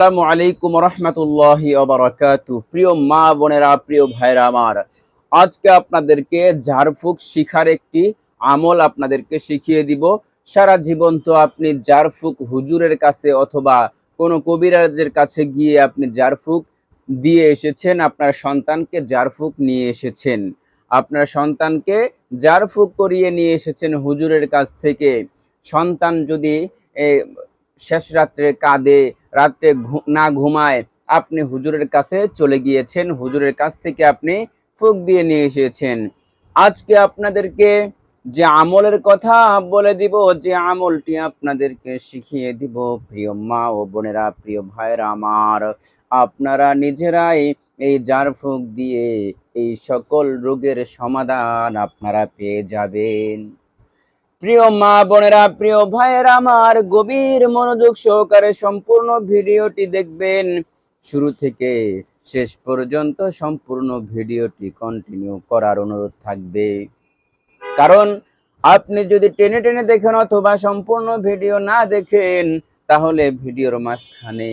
আসসালামু আলাইকুম রহমতুল্লাহ বারাকাতু। প্রিয় মা বোনেরা, প্রিয় ভাইরা আমার, আজকে আপনাদেরকে ঝাড়ফুঁক শিখার একটি আমল আপনাদেরকে শিখিয়ে দিব। সারা জীবন তো আপনি ঝাড়ফুঁক হুজুরের কাছে অথবা কোনো কবিরাজের কাছে গিয়ে আপনি ঝাড়ফুঁক দিয়ে এসেছেন, আপনার সন্তানকে ঝাড়ফুঁক নিয়ে এসেছেন। আপনার সন্তানকে ঝাড়ফুঁক করিয়ে নিয়ে এসেছেন হুজুরের কাছ থেকে। সন্তান যদি শেষ রাত্রে কাঁদে, রাত্রে না ঘুমায়। আপনি হুজুরের কাছে চলে গিয়েছেন, হুজুরের কাছ থেকে আপনি ফুক দিয়ে নিয়ে এসেছেন। আজকে আপনাদেরকে যে আমলের কথা বলে দিব, যে আমলটি আপনাদেরকে শিখিয়ে দিব, প্রিয় মা ও বোনেরা, প্রিয় ভাইরা আমার। আপনারা নিজেরাই এই জারফুক দিয়ে এই সকল রোগের সমাধান আপনারা পেয়ে যাবেন। প্রিয় মা বোনেরা, প্রিয় ভাইয়ের, আমার গভীর মনোযোগ সহকারে সম্পূর্ণ ভিডিওটি দেখবেন। শুরু থেকে শেষ পর্যন্ত সম্পূর্ণ ভিডিওটি কন্টিনিউ করার অনুরোধ থাকবে। কারণ আপনি যদি টেনে টেনে দেখেন অথবা সম্পূর্ণ ভিডিও না দেখেন, তাহলে ভিডিওর মাঝখানে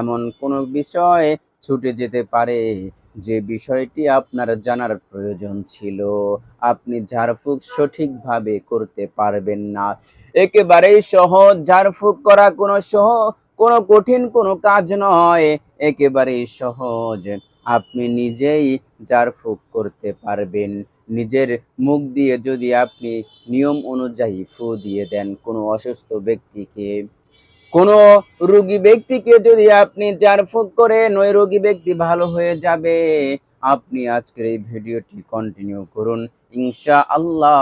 এমন কোনো বিষয় ছুটে যেতে পারে। যে বিষয়টি আপনার জানার প্রয়োজন ছিল, আপনি ঝাড়ফুঁক সঠিকভাবে করতে পারবেন না। একেবারেই সহজ, ঝাড়ফুঁক করা কোনো সহ, কোনো কঠিন কোনো কাজ নয়। একেবারেই সহজ। আপনি নিজেই ঝাড়ফুঁক করতে পারবেন। নিজের মুখ দিয়ে যদি আপনি নিয়ম অনুযায়ী ফু দিয়ে দেন কোনো অসুস্থ ব্যক্তিকে। কোনো রোগী ব্যক্তিকে যদি আপনি ঝাড়ফুঁক করেন ওই রোগী ব্যক্তি ভালো হয়ে যাবে, আপনি আজকের এই ভিডিওটি কন্টিনিউ করুন। ইনশা আল্লাহ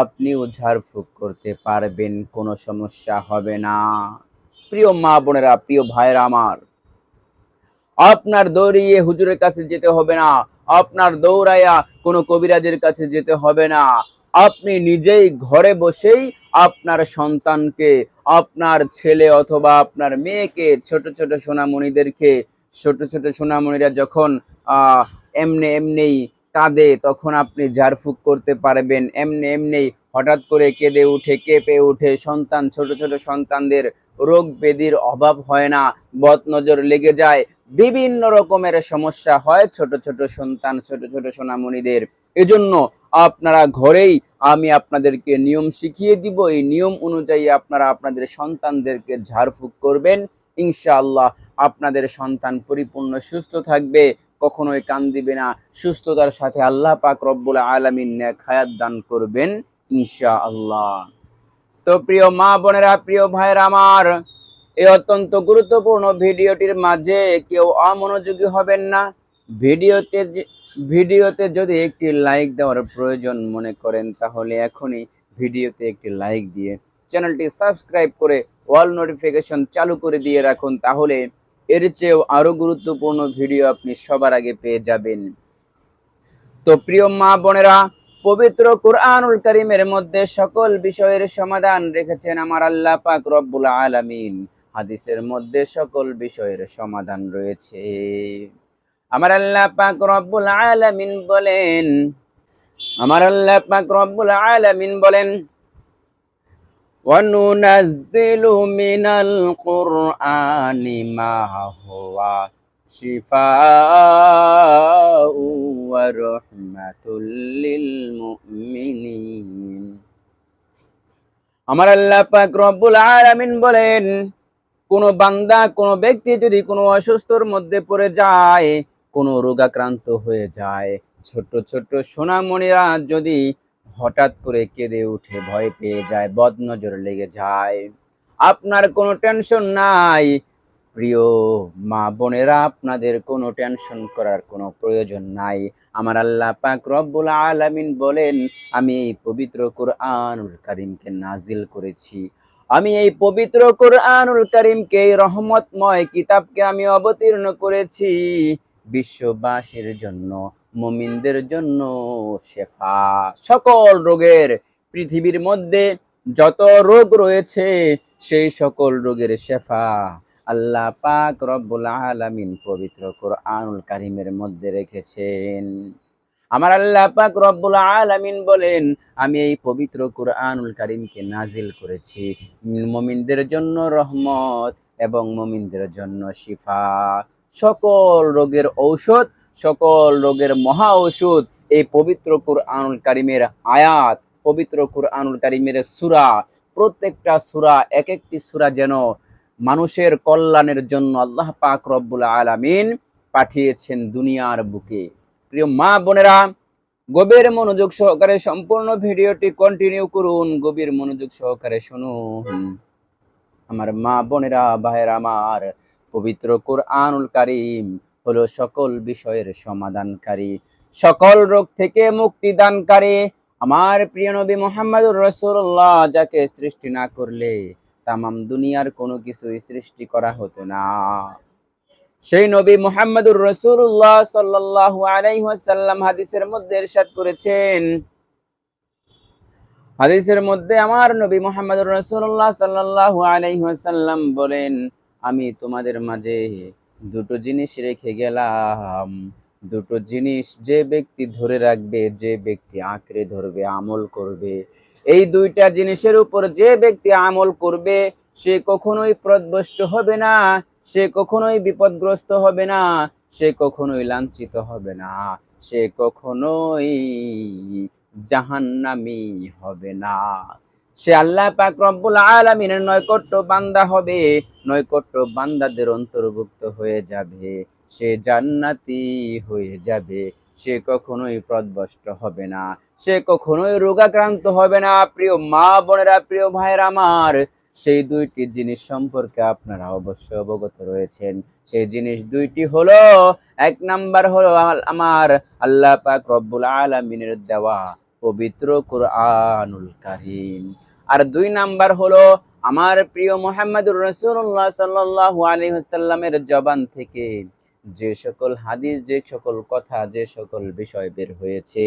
আপনিও ঝাড়ফুঁক করতে পারবেন, কোনো সমস্যা হবে না। প্রিয় মা বোনেরা, প্রিয় ভাইরা আমার, আপনার দৌড়িয়ে হুজুরের কাছে যেতে হবে না, আপনার দৌড়াইয়া কোনো কবিরাজের কাছে যেতে হবে না। আপনি নিজেই ঘরে বসেই আপনার সন্তানকে, আপনার ছেলে অথবা আপনার মেয়েকে, ছোট ছোট সোনামণিদেরকে, ছোট ছোট সোনামণিরা যখন এমনি এমনি কাঁদে, তখন আপনি ঝাড়ফুঁক করতে পারবেন। এমনি এমনি হঠাৎ করে কেঁদে উঠে, কেঁপে উঠে সন্তান, ছোট ছোট সন্তানদের রোগ ব্যাধির অভাব হয় না বদনজর লেগে যায়। বিভিন্ন রকমের সমস্যা হয় ছোট ছোট সন্তান, ছোট ছোট সোনামণিদের। এজন্য আপনারা ঘরেই আমি আপনাদেরকে নিয়ম শিখিয়ে দিব। এই নিয়ম অনুযায়ী আপনারা আপনাদের সন্তানদেরকে ঝাড়ফুঁক করবেন। ইনশাআল্লাহ আপনাদের সন্তান পরিপূর্ণ সুস্থ থাকবে। কখনোই কান দিবে না। সুস্থতার সাথে আল্লাহ পাক রব্বুল আলামিন হায়াত দান করবেন ইনশাআল্লাহ। তো প্রিয় মা বোনেরা, প্রিয় ভাইয়ের আমার, এই অত্যন্ত গুরুত্বপূর্ণ ভিডিওটির মাঝে কেউ অমনোযোগী হবেন না। ভিডিওতে ভিডিওতে যদি একটি লাইক দেওয়ার প্রয়োজন মনে করেন, তাহলে এখনই ভিডিওতে একটি লাইক দিয়ে চ্যানেলটি সাবস্ক্রাইব করে অল নোটিফিকেশন চালু করে দিয়ে রাখুন, তাহলে এর চেয়েও আরও গুরুত্বপূর্ণ ভিডিও আপনি সবার আগে পেয়ে যাবেন। তো প্রিয় মা বোনেরা, পবিত্র কোরআনুল করিমের মধ্যে সকল বিষয়ের সমাধান রেখেছেন আমার আল্লাহ পাক রব্বুল আলামিন। হাদিসের মধ্যে সকল বিষয়ের সমাধান রয়েছে। আমার আল্লাহ পাক রব্বুল আলামিন বলেন আমার আল্লাহ পাক রব্বুল আলামিন বলেন وننزل من القرآن ما هو شفاء ورحمة للمؤمنين আমার আল্লাহ পাক রব্বুল আলামিন বলেন কোন বান্দা কোন ব্যক্তি যদি কোনো অসুস্থর মধ্যে পড়ে যায় কোনো রোগাক্রান্ত হয়ে যায়। ছোট ছোট সোনামণিরা যদি হঠাৎ করে কেঁদে উঠে ভয় পেয়ে যায়, বদনজর লেগে যায়। আপনার কোনো টেনশন নাই। প্রিয় মা বোনেরা, আপনাদের কোনো টেনশন করার কোনো প্রয়োজন নাই। আমার আল্লাহ পাক রব্বুল আলামিন বলেন, আমি এই পবিত্র কোরআনুল করিমকে নাজিল করেছি। আমি এই পবিত্র কোরআনুল করিমকে এই রহমতময় কিতাবকে আমি অবতীর্ণ করেছি। বিশ্ববাসীর জন্য, মুমিনদের জন্য শেফা। সকল রোগের পৃথিবীর মধ্যে যত রোগ রয়েছে, সেই সকল রোগের শেফা। আল্লাহ পাক রব্বুল আলামিন পবিত্র কোরআনুল কারিমের মধ্যে রেখেছেন। আমার আল্লাহ পাক রব্বুল আলামিন বলেন, আমি এই পবিত্র কোরআনুল কারিমকে নাজিল করেছি। মুমিনদের জন্য রহমত এবং মুমিনদের জন্য শিফা। সকল রোগের ঔষধ, সকল রোগের মহা ঔষধ এই পবিত্র কুরআনুল কারিমের আয়াত, পবিত্র কুরআনুল কারিমের সূরা, প্রত্যেকটা সূরা এক একটি সূরা যেন মানুষের কল্যাণের জন্য আল্লাহ পাক রব্বুল আলামিন পাঠিয়েছেন দুনিয়ার বুকে। প্রিয় মা বোনেরা, গভীর মনোযোগ সহকারে সম্পূর্ণ ভিডিওটি কন্টিনিউ করুন, গভীর মনোযোগ সহকারে শুনুন। আমার মা বোনেরা, ভাইয়েরা, আমার পবিত্র কোরআনুল কারিম হলো সকল বিষয়ের সমাধানকারী, সকল রোগ থেকে মুক্তিদানকারী। আমার প্রিয় নবী মোহাম্মদুর রসুল্লাহ যাকে সৃষ্টি না করলে তামাম দুনিয়ার কোনো কিছুই সৃষ্টি করা হতো না। সেই নবী মোহাম্মদুর রসুল্লাহ সাল্লাল্লাহু আলাইহি ওয়াসাল্লাম হাদিসের মধ্যে ইরশাদ করেছেন, হাদিসের মধ্যে আমার নবী মোহাম্মদুর রসুল্লাহ সাল্লাল্লাহু আলাইহি ওয়াসাল্লাম বলেন আমি তোমাদের মাঝে দুটো জিনিস রেখে গেলাম। দুটো জিনিস যে ব্যক্তি ধরে রাখবে, যে ব্যক্তি আঁকড়ে ধরবে, আমল করবে। এই দুইটা জিনিসের উপর যে ব্যক্তি আমল করবে, সে কখনোই প্রদবষ্ট হবে না, সে কখনোই বিপদগ্রস্ত হবে না, সে কখনোই লাঞ্ছিত হবে না, সে কখনোই জাহান্নামি হবে না। সে আল্লাহ পাক রব্বুল আলামিনের নৈকট্য বান্দা হবে, নৈকট্য বান্দাদের অন্তর্ভুক্ত হয়ে যাবে, সে জান্নাতি হয়ে যাবে, সে কখনোই প্রদবষ্ট হবে না, সে কখনোই রোগাক্রান্ত হবে না। প্রিয় মা বোনেরা, প্রিয় ভাইয়ের আমার, সেই দুইটি জিনিস সম্পর্কে আপনারা অবশ্যই অবগত রয়েছেন। সেই জিনিস দুইটি হলো, এক নাম্বার হলো আমার আল্লাহ পাক রব্বুল আলামিনের দেওয়া পবিত্র কুরআনুল কারীম। আর দুই নাম্বার হলো, আমার প্রিয় মোহাম্মদুর রাসূলুল্লাহ সাল্লাল্লাহু আলাইহি ওয়াসাল্লামের জবান থেকে যে সকল হাদিস, যে সকল কথা, যে সকল বিষয় বের হয়েছে,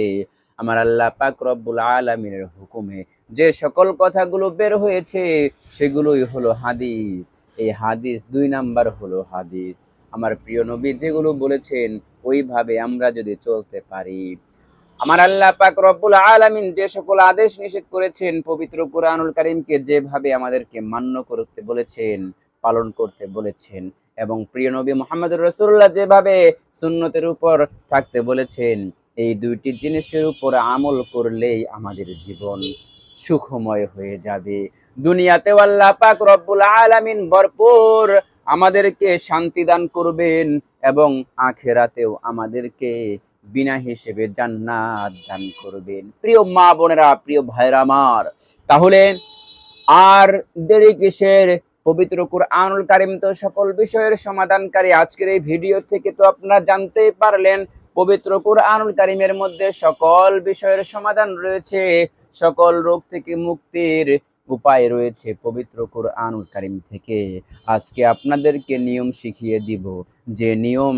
আমার আল্লাহ পাক রব্বুল আলামিনের হুকুমে যে সকল কথাগুলো বের হয়েছে, সেগুলোই হলো হাদিস। এই হাদিস দুই নাম্বার হলো হাদিস। আমার প্রিয় নবী যেগুলো বলেছেন, ওইভাবে আমরা যদি চলতে পারি। আমার আল্লাহ পাক রব্বুল আলামিন যে সকল আদেশ নিষেধ করেছেন পবিত্র কোরআনুল কারীমকে যেভাবে আমাদেরকে মান্য করতে বলেছেন, পালন করতে বলেছেন এবং প্রিয় নবী মোহাম্মদ রসুল্লাহ যেভাবে সুন্নতের উপর থাকতে বলেছেন, এই দুইটি জিনিসের উপর আমল করলেই আমাদের জীবন সুখময় হয়ে যাবে। দুনিয়াতেও আল্লাহ পাক রব্বুল আলামিন ভরপুর আমাদেরকে শান্তি দান করবেন এবং আখেরাতেও আমাদেরকে বিনা হিসেবে জান্নাত দান করবেন। প্রিয় মা বোনেরা, প্রিয় ভাইরা আমার, তাহলে আর দেরি কিসের? পবিত্র কুরআনুল কারিম তো সকল বিষয়ের সমাধানকারী। আজকের এই ভিডিও থেকে তো আপনারা জানতেই পারলেন, পবিত্র কুরআনুল কারিমের মধ্যে সকল বিষয়ের সমাধান রয়েছে। সকল রোগ থেকে মুক্তির উপায় রয়েছে পবিত্র কুরআনুল কারিম থেকে। আজকে আপনাদেরকে নিয়ম শিখিয়ে দিব যে নিয়ম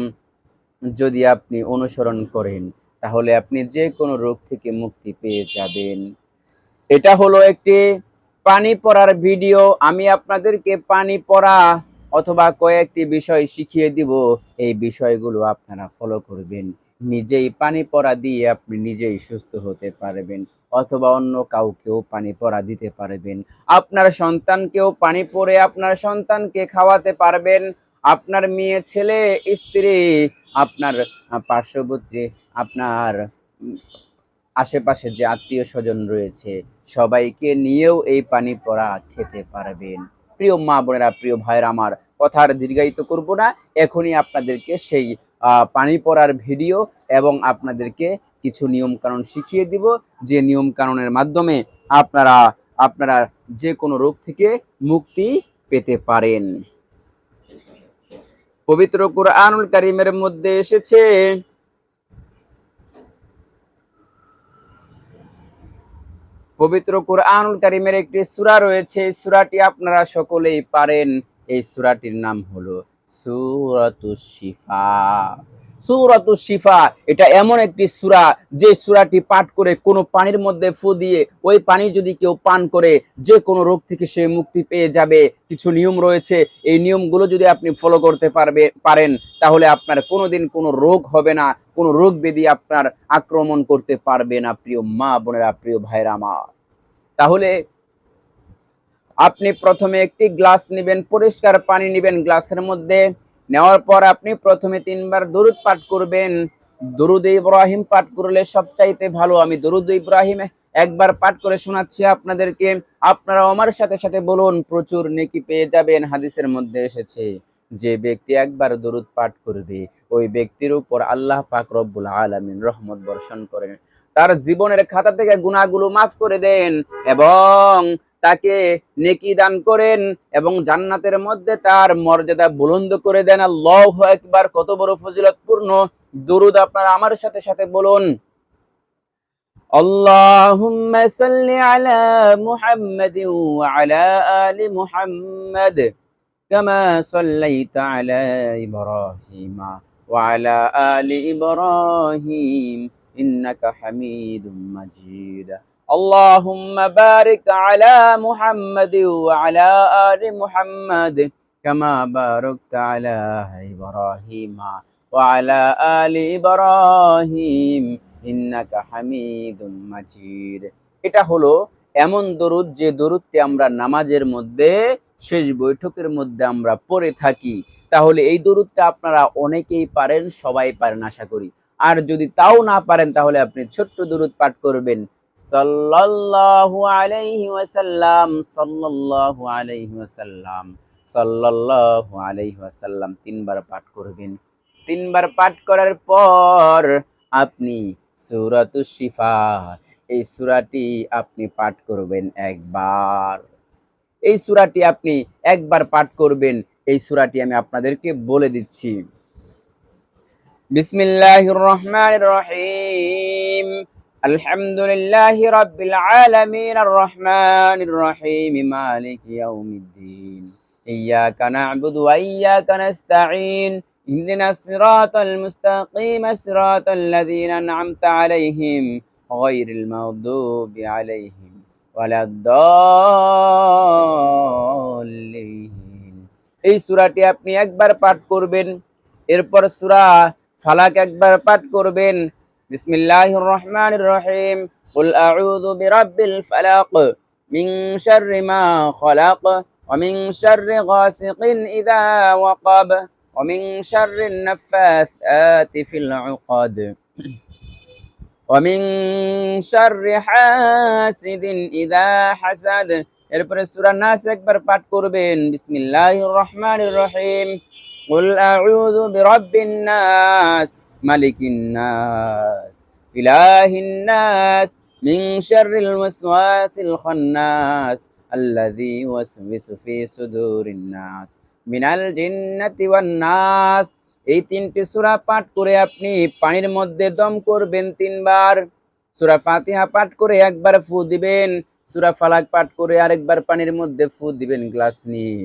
যদি আপনি অনুসরণ করেন, তাহলে আপনি যে কোনো রোগ থেকে মুক্তি পেয়ে যাবেন। এটা হলো একটি পানি পড়ার ভিডিও। আমি আপনাদেরকে পানি পড়া অথবা কয়েকটি বিষয় শিখিয়ে দিব। এই বিষয়গুলো আপনারা ফলো করবেন। নিজেই পানি পড়া দিয়ে আপনি নিজেই সুস্থ হতে পারবেন অথবা অন্য কাউকেও পানি পড়া দিতে পারবেন। আপনার সন্তানকেও পানি পড়ে আপনার সন্তানকে খাওয়াতে পারবেন। আপনার মেয়ে ছেলে, স্ত্রী, আপনার পার্শ্ববর্তী, আপনার আশেপাশে যে আত্মীয় স্বজন রয়েছে, সবাইকে নিয়েও এই পানি পড়া খেতে পারবেন। প্রিয় মা বোনেরা, প্রিয় ভাইয়ের, আমার কথার দীর্ঘায়িত করব না। এখনই আপনাদেরকে সেই পানি পড়ার ভিডিও এবং আপনাদেরকে কিছু নিয়ম কানুন শিখিয়ে দিব। যে নিয়ম কানুনের মাধ্যমে আপনারা আপনারা যে কোনো রোগ থেকে মুক্তি পেতে পারেন। পবিত্র কুরআনুল কারিমের মধ্যে এসেছে, পবিত্র কুরআনুল কারিমের একটি সূরা রয়েছে, এই সূরাটি আপনারা সকলেই পারেন। এই সূরাটির নাম হলো সূরাতুশ শিফা। সূরাতুশ শিফা, এটা এমন একটি সূরা, যে সূরাটি পাঠ করে কোনো পানির মধ্যে ফু দিয়ে ওই পানি যদি কেউ পান করে, যে কোনো রোগ থেকে সে মুক্তি পেয়ে যাবে। কিছু নিয়ম রয়েছে, এই নিয়মগুলো যদি আপনি ফলো করতে পারবে, পারেন, তাহলে আপনার কোনোদিন কোনো রোগ হবে না, কোনো রোগ ব্যাধি আপনার আক্রমণ করতে পারবে না, প্রিয় মা বোনেরা, প্রিয় ভাইরা আমার। তাহলে আপনি প্রথমে একটি গ্লাস নেবেন, পরিষ্কার পানি নেবেন গ্লাসের মধ্যে। নেওয়ার পর আপনি প্রথমে তিনবার দরুদ পাঠ করবেন। দরুদ ইব্রাহিম পাঠ করলে সবচাইতে ভালো। আমি দরুদ ইব্রাহিম একবার পাঠ করে শোনাচ্ছি আপনাদেরকে। আপনারা আমার সাথে সাথে বলুন, প্রচুর নেকি পেয়ে যাবেন, হাদিসের মধ্যে এসেছে। যে ব্যক্তি একবার দরুদ পাঠ করবে, ওই ব্যক্তির উপর আল্লাহ পাক রব্বুল আলামিন রহমত বর্ষণ করেন। তার জীবনের খাতা থেকে গুনাহগুলো মাফ করে দেন এবং তাকে নেকি দান করেন এবং জান্নাতের মধ্যে তার মর্যাদা বুলন্দ করে দেন আল্লাহ একবার কত বড় ফজিলতপূর্ণ দরুদ আপনারা আমার সাথে সাথে বলুন اللهم صل على محمد وعلى آل محمد كما صليت على إبراهيم وعلى آل إبراهيم إنك حميد مجيد اللهم بارك على محمد وعلى آل محمد كما باركت على إبراهيم وعلى آل إبراهيم ইন্নাকা হামিদুম মাজিদ এটা হলো এমন দরুদ যে দরুদটি আমরা নামাজের মধ্যে শেষ বৈঠকের মধ্যে আমরা পড়ে থাকি তাহলে এই দরুদটা আপনারা অনেকেই পারেন সবাই পারেন আশা করি আর যদি তাও না পারেন তাহলে আপনি ছোট্ট দরুদ পাঠ করবেন সাল্লাল্লাহু আলাইহি ওয়াসাল্লাম, সাল্লাল্লাহু আলাইহি ওয়াসাল্লাম, সাল্লাল্লাহু আলাইহি ওয়াসাল্লাম তিনবার পাঠ করবেন। তিনবার পাঠ করার পর আপনি সূরাতুশ শিফা, এই সূরাটি আপনি পাঠ করবেন একবার। এই সূরাটি আপনি একবার পাঠ করবেন, এই সূরাটি আমি আপনাদেরকে বলে দিচ্ছি। বিসমিল্লাহির রহমানির রহিম। আলহামদুলিল্লাহি রাব্বিল আলামিন আর রহমানির রহিম মালিকি ইয়াউমিদ্দিন ইয়াকা না'বুদু ওয়া ইয়াকা নাস্তাঈন اهدنا الصراط المستقيم صراط الذين أنعمت عليهم غير المغضوب عليهم ولا الضالين এই সূরাটি আপনি একবার পাঠ করবেন এরপর সূরা ফালাক একবার পাঠ করবেন বিসমিল্লাহির রহমানির রহিম قل أعوذ برب الفلق من شر ما خلق ومن شر غاسق إذا وقب ومن شر النفاثات في العقد ومن شر حاسد إذا حسد এরপরে সূরা নাস একবার পাঠ করবেন বিসমিল্লাহির রহমানির রহিম قل أعوذ برب الناس মালিকিন্নাস ইলাহিন্নাস মিং শাররিল ওয়াসওয়াসিল খান্নাস, আল্লাযী ওয়াসওয়িসু ফি সুদুরিন নাস, মিনাল জিন্নাতি ওয়ান নাস। এই তিনটি সূরা পাঠ করে আপনি পানির মধ্যে দম করবেন তিনবার। সুরা ফাতিহা পাঠ করে একবার ফু দিবেন। সূরা ফালাক পাঠ করে আরেকবার পানির মধ্যে ফু দিবেন গ্লাস নিয়ে।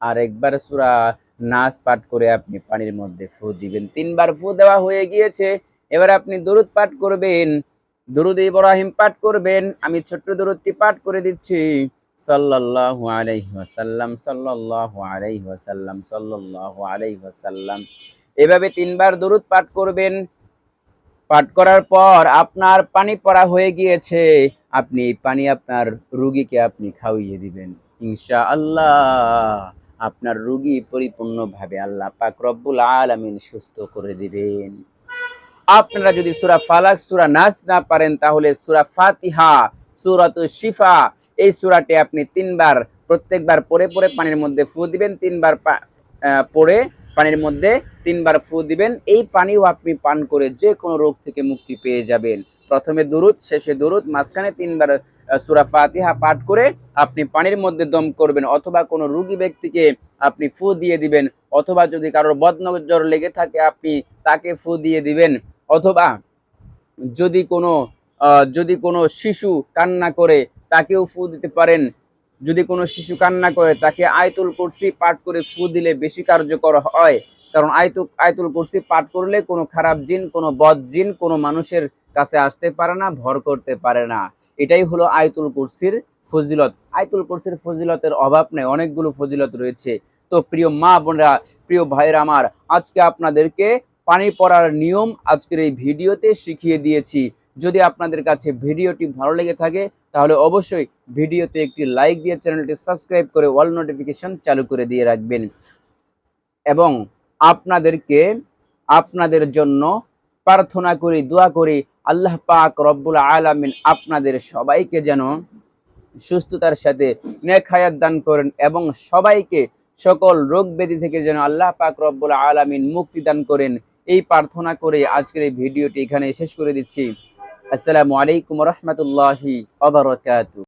আরেকবার সূরা নাস পাঠ করে আপনি পানির মধ্যে ফু দিবেন। তিনবার ফু দেওয়া হয়ে গিয়েছে। এবার আপনি দরুদ পাঠ করবেন। দরুদ ইব্রাহিম পাঠ করবেন। আমি ছোট্ট দরুদটি পাঠ করে দিচ্ছি। সাল্লাল্লাহু আলাইহি ওয়াসাল্লাম, সাল্লাল্লাহু আলাইহি ওয়াসাল্লাম, সাল্লাল্লাহু আলাইহি ওয়াসাল্লাম। এভাবে তিনবার দরুদ পাঠ করবেন। পাঠ করার পর আপনার পানি পড়া হয়ে গিয়েছে। আপনি পানি আপনার রুগীকে আপনি খাওয়িয়ে দিবেন। ইনশা আল্লাহ আপনার রুগী পরিপূর্ণভাবে আল্লাহ পাক রব্বুল আলামিন সুস্থ করে দিবেন। আপনারা যদি সুরা ফালাক সুরা নাস না পারেন তাহলে সুরা ফাতিহা সূরাতু শিফা এই সূরাটি আপনি তিনবার প্রত্যেকবার পরে পরে পানির মধ্যে ফু দিবেন তিনবার পা- আহ, পড়ে পানির মধ্যে তিনবার ফু দিবেন। এই পানিও আপনি পান করে যে কোনো রোগ থেকে মুক্তি পেয়ে যাবেন। প্রথমে দুরুদ শেষে দুরুদ মাঝখানে তিনবার সূরা ফাতিহা পাঠ করে আপনি পানির মধ্যে দম করবেন অথবা কোনো রোগী ব্যক্তিকে আপনি ফু দিয়ে দিবেন অথবা যদি কারোর বদনজর লেগে থাকে আপনি তাকে ফু দিয়ে দিবেন। অথবা যদি কোনো যদি কোনো শিশু কান্না করে তাকেও ফু দিতে পারেন। যদি কোনো শিশু কান্না করে তাকে আয়তুল কুরসি পাঠ করে ফু দিলে বেশি কার্যকর হয়। কারণ আয়তু, আয়তুল কুরসি পাঠ করলে কোনো খারাপ জিন, কোনো বদ জিন, কোনো মানুষের কাছে আসতে পারে না, ভর করতে পারে না। এটাই হলো আয়তুল কুরসির ফজিলত। আয়তুল কুরসির ফজিলতের অভাব নেই, অনেকগুলো ফজিলত রয়েছে। তো প্রিয় মা বোনেরা, প্রিয় ভাইরা আমার, আজকে আপনাদেরকে পানি পড়ার নিয়ম আজকের এই ভিডিওতে শিখিয়ে দিয়েছি। যদি আপনাদের কাছে ভিডিওটি ভালো লেগে থাকে, তাহলে অবশ্যই ভিডিওতে একটি লাইক দিয়ে চ্যানেলটি সাবস্ক্রাইব করে অল নোটিফিকেশন চালু করে দিয়ে রাখবেন। এবং আপনাদেরকে, আপনাদের জন্য প্রার্থনা করি, দোয়া করি আল্লাহ পাক রব্বুল আলামিন আপনাদের সবাইকে যেন সুস্থতার সাথে নেক হায়াত দান করেন এবং সবাইকে সকল রোগ ব্যাধি থেকে যেন আল্লাহ পাক রব্বুল আলামিন মুক্তি দান করেন। এই প্রার্থনা করে আজকের এই ভিডিওটি এখানে শেষ করে দিচ্ছি। আসসালামু আলাইকুম রহমতুল্লাহি